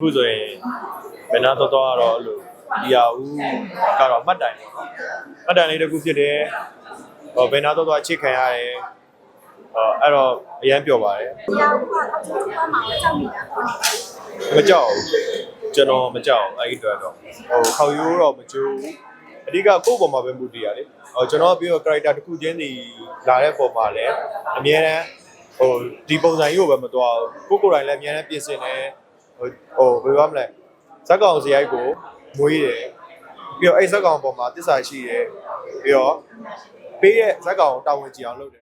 အခုဆိုရင်ဘယ်နာတော့တော့ကတော့အဲ့လိုဒီဟာဦးကတော့မှတ်တိုင်ပေါ့နော်မှတ်တိုင်လေးတစ်ခုဖြစ်တယ်ဟောဘယ်နာတော့တော့အချစ်ခံရတယ်ဟောအဲ့တော့အရန်ပြောပါတယ်ဒီအောင်ကအခုကမှကြောက်နေတာပေါ့နော်မကြောက်ဘူးကျွန်တော်မကြောက်ဘူးအဲ့ဒီအတွက်တော့ဟိုခေါရိုးတော့မကြိုးဘူးအဓိကကိုယ့်ပေါ်မှာပဲမူတည်ရလေဟိုကျွန်တော်ပြီးတော့ character တစ်ခုချင်းစီလာတဲ့ပုံမှာလည်းအများတန်းဟိုဒီပုံစံကြီးကိုပဲမတော်ဘူးကိုယ့်ကိုယ်တိုင်လည်းအများတန်းပြင်ဆင်တယ် ဟိုဟိုဘယ်လိုမလဲဇက်ကောင်စရိုက်ကိုမွေးတယ်ပြီးတော့အဲ့ဇက်ကောင်ပေါ်မှာတစ္ဆာရှိတယ်ပြီးတော့ပေးရဲ့ဇက်ကောင်ကိုတာဝန်ကြည့်အောင်လုပ်တယ်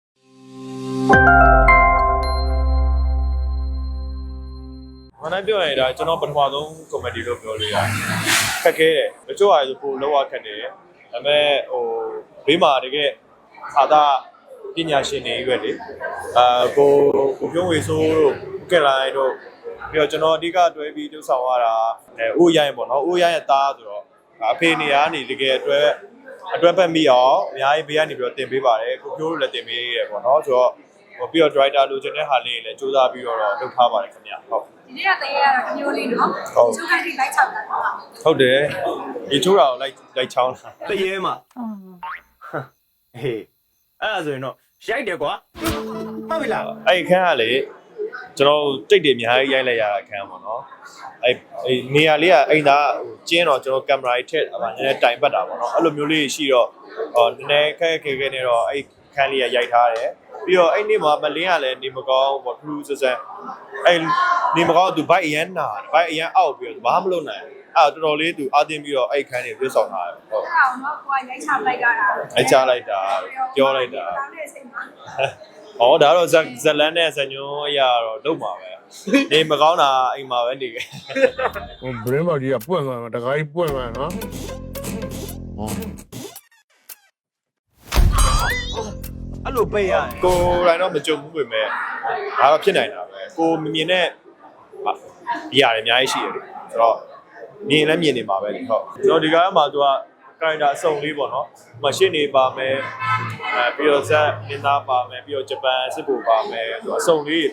မနက်ပြောရင်ဒါကျွန်တော်ပထမဆုံးကွန်မဒီလို့ပြောလို့ရတယ်ခက်ခဲတယ်မချို့ဟာဆိုပိုလောက်ရခက်တယ်ဒါပေမဲ့ဟိုဘေးမှာတကယ်အာသာပညာရှင်တွေရွက်လေအာကိုကိုပြုံးဝေဆိုးတို့ကက်လိုင်းတို့ ပြီးတော့ကျွန်တော်အဓိကတွဲပြီးလှုပ်ဆောင်ရတာအဲဦးရိုင်းပေါ့နော်ဦးရိုင်းရဲ့သားဆိုတော့အဖေနေရာနေတကယ်အတွဲအတွဲပတ်မိအောင်အများကြီးဘေးကနေပြီးတော့တင်ပေးပါတယ်ကိုပြိုးတို့လည်းတင်ပေးရတယ်ပေါ့နော်ဆိုတော့ဟိုပြီးတော့ driver လိုချင်တဲ့ဟာလေးလည်းစူးစမ်းပြီးတော့လုပ်ထားပါတယ်ခင်ဗျဟုတ်ဒီနေ့ကတည်းကတော့ဒီမျိုးလေးနော်ဟုတ်ချိုးခိုင်းပြီးလိုက်ချောက်တာပေါ့ဟုတ်တယ်ဒီချိုးတာကိုလိုက်လိုက်ချောင်းတာတရေမှာဟေးအဲ့ဒါဆိုရင်တော့ရိုက်တယ်ကွာဟုတ်ပြီလားအဲ့ဒီခန်းကလေ ကျွန်တော်တိတ်တွေအများကြီးရိုက်လိုက်ရတာခန်းပေါ့နော်အဲ့အဲ့နေရာလေးကအိမ်သားဟိုကျင်းတော့ကျွန်တော်ကင်မရာကြီးထည့်အမှနည်းနည်းတိုင်ပတ်တာပေါ့နော်အဲ့လိုမျိုးလေးရှိတော့ဟောနည်းနည်းခက်ခဲခဲနေတော့အဲ့ခန်းလေးကရိုက်ထားတယ်ပြီးတော့အဲ့နေ့မှာမလင်းကလည်းနေမကောင်းပေါ့ထူးထူးဆန်းဆန်းအဲ့နေမကောင်းသူဘိုက်အရန်နာတယ်ဘိုက်အရန်အောက်ပြီးတော့ဘာမှမလုပ်နိုင်ဘူးအဲ့တော့တော်တော်လေးသူအာတင်ပြီးတော့အဲ့ခန်းလေးပြည့်ဆောင်ထားတယ်ဟုတ်အဲ့အောင်တော့ကိုကရိုက်ချလိုက်ကြတာအချလိုက်တာပြောလိုက်တာတောင်းတဲ့အချိန်မှာ။ ဩဒါတော့ဇက်ဇက်လန်းနဲ့ဇညွန်းအရာတော့လုံးပါပဲ။နေမကောင်းတာအိမ်မှာပဲနေခဲ့ဟိုဘရင်းဘော်ကြီးကပွင့်သွားမှာတခါကြီးပွင့်သွားနော်အဲ့လိုပိတ်ရတယ်။ကိုယ်တိုင်တော့မကြုံဘူးပဲမဲ့ဒါတော့ဖြစ်နိုင်တာပဲ။ကိုမမြင်တဲ့ဒီရတယ်အများကြီးရှိရတယ်။ဆိုတော့မြင်လည်းမြင်နေမှာပဲလေဟုတ်။ကျွန်တော်ဒီကားမှာသူက ကာရိုက်တာအစုံလေးပေါ့နော်။မရှင်းနေပါမယ်။အဲပြီးတော့ဇက်မင်းသားပါမယ်ပြီးတော့ဂျပန်စစ်ဘူပါမယ်သူအစုံလေး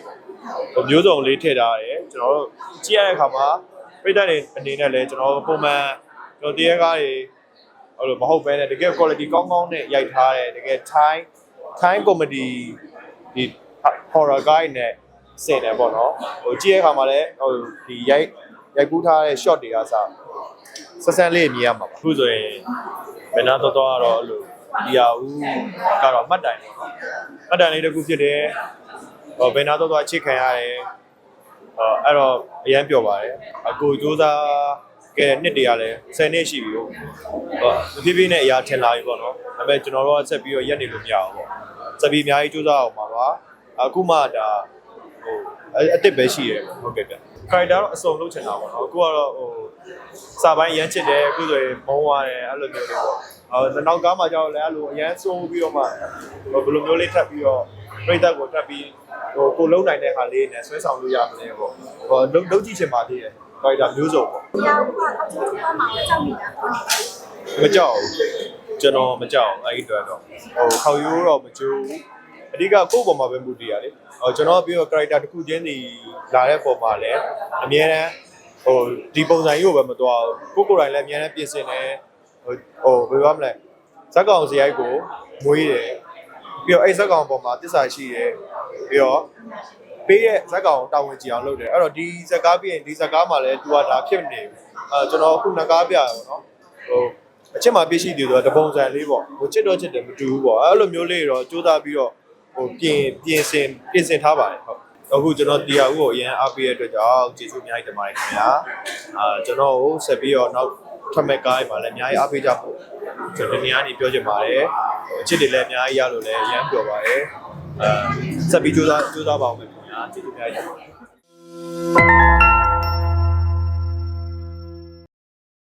ဟိုမျိုးစုံလေးထည့်ထားတယ်ကျွန်တော်တို့ကြည့်ရတဲ့အခါမှာပြည်သက်တွေအနေနဲ့လည်းကျွန်တော်ပုံမှန်ကျွန်တော်တရားကားတွေအဲ့လိုမဟုတ်ပဲねတကယ် quality ကောင်းကောင်းနဲ့ရိုက်ထားတယ်တကယ် Thai Thai comedy ဒီ horror guy နဲ့စင်တယ်ပေါ့နော်ဟိုကြည့်ရခါမှာလည်းဟိုဒီရိုက် ရိုက်ကူးထားတဲ့ shot တွေကစဆက်ဆန်းလေးမြင်ရမှာပါအခုဆိုရင်ဘယ်နာတော့တော့ကတော့အဲ့လိုဒီဟာဦးကတော့မှတ်တိုင်ပေါ့နော်မှတ်တိုင်လေးတစ်ခုဖြစ်တယ်ဟိုဘယ်နာတော့တော့အချစ်ခံရတယ်ဟောအဲ့တော့အရန်ပြောပါတယ်အကိုစူးစမ်းကဲနှစ်တည်းကလည်း10နှစ်ရှိပြီဟုတ်ဟောတဖြည်းဖြည်းနဲ့အရာထင်လာပြီပေါ့နော်ဒါပေမဲ့ကျွန်တော်တို့ကဆက်ပြီးတော့ရက်နေလို့မရအောင်ပေါ့ဆက်ပြီးအများကြီးကြိုးစားအောင်ပါပါအခုမှဒါဟိုအအစ်စ်ပဲရှိရပေါ့ဟုတ်ကဲ့ဗျ ခိုင်တာတော့အစုံလုပ်ချင်တာပေါ့နော်အခုကတော့ဟိုစာပိုင်းရမ်းချစ်တယ်အခုဆိုရင်မုန်းရတယ်အဲ့လိုမျိုးလေးပေါ့ဟိုနောက်ကားမှာကြောက်လဲအဲ့လိုအရန်စိုးပြီးတော့မှဟိုဘယ်လိုမျိုးလေးထပ်ပြီးတော့ပြိသက်ကိုထပ်ပြီးဟိုကိုလုံးနိုင်တဲ့ဟာလေးနဲ့ဆွဲဆောင်လို့ရမလဲပေါ့ဟိုလုံးလုံးကြည့်ချင်ပါသေးတယ်ခိုင်တာမျိုးစုံပေါ့ဒီအောင်ကအခုကမှကြောက်နေတာပေါ့နော်မကြောက်ဘူးကျွန်တော်မကြောက်ဘူးအဲ့ဒီအတွက်တော့ဟိုခေါရိုးတော့မကြိုးဘူးအ ဓိကကိုယ့်ပေါ်မှာပဲမူတည်ရလေဟိုကျွန်တော်ပြီးတော့ character တစ်ခုချင်းစီလာတဲ့ပုံမှာလည်းအများတန်းဟိုဒီပုံစံကြီးကိုပဲမတော်ဘူးကိုယ့်ကိုယ်တိုင်လည်းအများတန်းပြင်ဆင်တယ်ဟိုဟိုဘယ်လိုမလဲဇက်ကောင်စရိုက်ကိုမွေးတယ်ပြီးတော့အဲ့ဇက်ကောင်ပေါ်မှာတစ္ဆာရှိတယ်ပြီးတော့ပေးရဲ့ဇက်ကောင်တာဝန်ကြည့်အောင်လုပ်တယ်အဲ့တော့ဒီဇက်ကားပြီးရင်ဒီဇက်ကားမှာလည်းသူကဒါဖြစ်နေဘူးအဲကျွန်တော်အခုနှစ်ကားပြရပါတော့ဟိုအချစ်မှာပြည့်ရှိတယ်ဆိုတော့တပုံစံလေးပေါ့ဟိုချစ်တော့ချစ်တယ်မတူဘူးပေါ့အဲ့လိုမျိုးလေးတော့စူးစမ်းပြီးတော့ ဟိုပြင်ပြင်ဆင်ပြင်ဆင်ထားပါတယ်ဟုတ်အခုကျွန်တော်တရားဦးကိုအရင်အားပေးရတဲ့အတွက်ကြောင့်ကျေးဇူးအများကြီးတင်ပါတယ်ခင်ဗျာအာကျွန်တော်ကိုဆက်ပြီးတော့နောက်ထပ်မဲ့ကားတွေမှာလည်းအများကြီးအားပေးကြဖို့ကျွန်တော်ဒီနေ့ကနေပြောချင်ပါတယ်အချစ်တွေလည်းအများကြီးရလို့လည်းအရန်ပြောပါတယ်အာဆက်ပြီးစူးစမ်းစူးစမ်းပါအောင်မယ်ခင်ဗျာကျေးဇူးအများကြီးတင်ပါတယ်